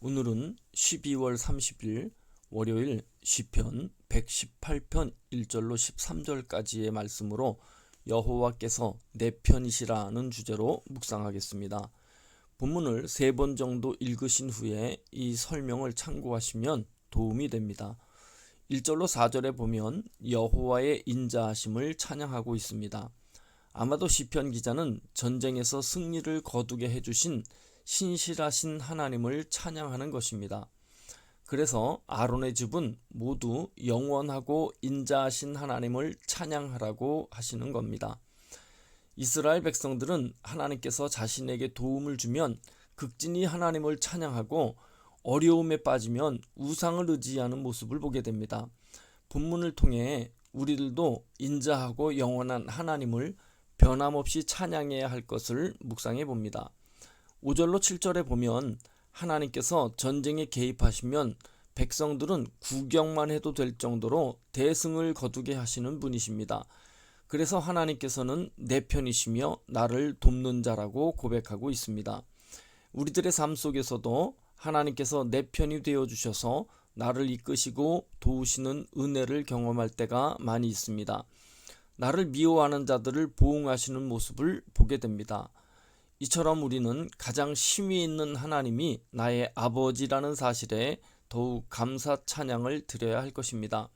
오늘은 12월 30일 월요일 시편 118편 1절로 13절까지의 말씀으로 여호와께서 내 편이시라는 주제로 묵상하겠습니다. 본문을 세 번 정도 읽으신 후에 이 설명을 참고하시면 도움이 됩니다. 1절로 4절에 보면 여호와의 인자하심을 찬양하고 있습니다. 아마도 시편 기자는 전쟁에서 승리를 거두게 해주신 신실하신 하나님을 찬양하는 것입니다. 그래서 아론의 집은 모두 영원하고 인자하신 하나님을 찬양하라고 하시는 겁니다. 이스라엘 백성들은 하나님께서 자신에게 도움을 주면 극진히 하나님을 찬양하고 어려움에 빠지면 우상을 의지하는 모습을 보게 됩니다. 본문을 통해 우리들도 인자하고 영원한 하나님을 변함없이 찬양해야 할 것을 묵상해 봅니다. 5절로 7절에 보면 하나님께서 전쟁에 개입하시면 백성들은 구경만 해도 될 정도로 대승을 거두게 하시는 분이십니다. 그래서 하나님께서는 내 편이시며 나를 돕는 자라고 고백하고 있습니다. 우리들의 삶 속에서도 하나님께서 내 편이 되어 주셔서 나를 이끄시고 도우시는 은혜를 경험할 때가 많이 있습니다. 나를 미워하는 자들을 보응하시는 모습을 보게 됩니다. 이처럼 우리는 가장 심히 있는 하나님이 나의 아버지라는 사실에 더욱 감사 찬양을 드려야 할 것입니다.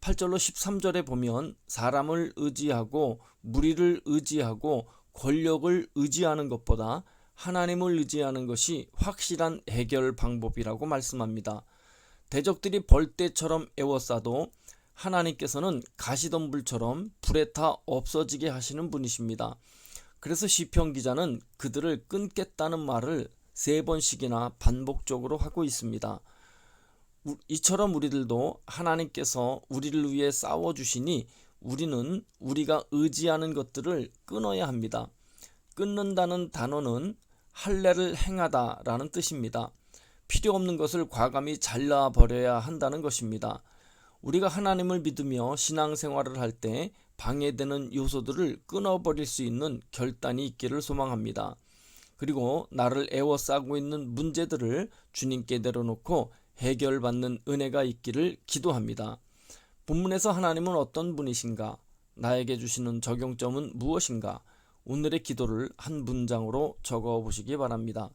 8절로 13절에 보면 사람을 의지하고 무리를 의지하고 권력을 의지하는 것보다 하나님을 의지하는 것이 확실한 해결 방법이라고 말씀합니다. 대적들이 벌떼처럼 애워싸도 하나님께서는 가시덤불처럼 불에 타 없어지게 하시는 분이십니다. 그래서 시편 기자는 그들을 끊겠다는 말을 세 번씩이나 반복적으로 하고 있습니다. 이처럼 우리들도 하나님께서 우리를 위해 싸워 주시니 우리는 우리가 의지하는 것들을 끊어야 합니다. 끊는다는 단어는 할례를 행하다라는 뜻입니다. 필요 없는 것을 과감히 잘라 버려야 한다는 것입니다. 우리가 하나님을 믿으며 신앙생활을 할 때 방해되는 요소들을 끊어버릴 수 있는 결단이 있기를 소망합니다. 그리고 나를 애워싸고 있는 문제들을 주님께 내려놓고 해결받는 은혜가 있기를 기도합니다. 본문에서 하나님은 어떤 분이신가? 나에게 주시는 적용점은 무엇인가? 오늘의 기도를 한 문장으로 적어 보시기 바랍니다.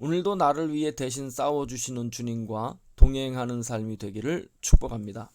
오늘도 나를 위해 대신 싸워 주시는 주님과 동행하는 삶이 되기를 축복합니다.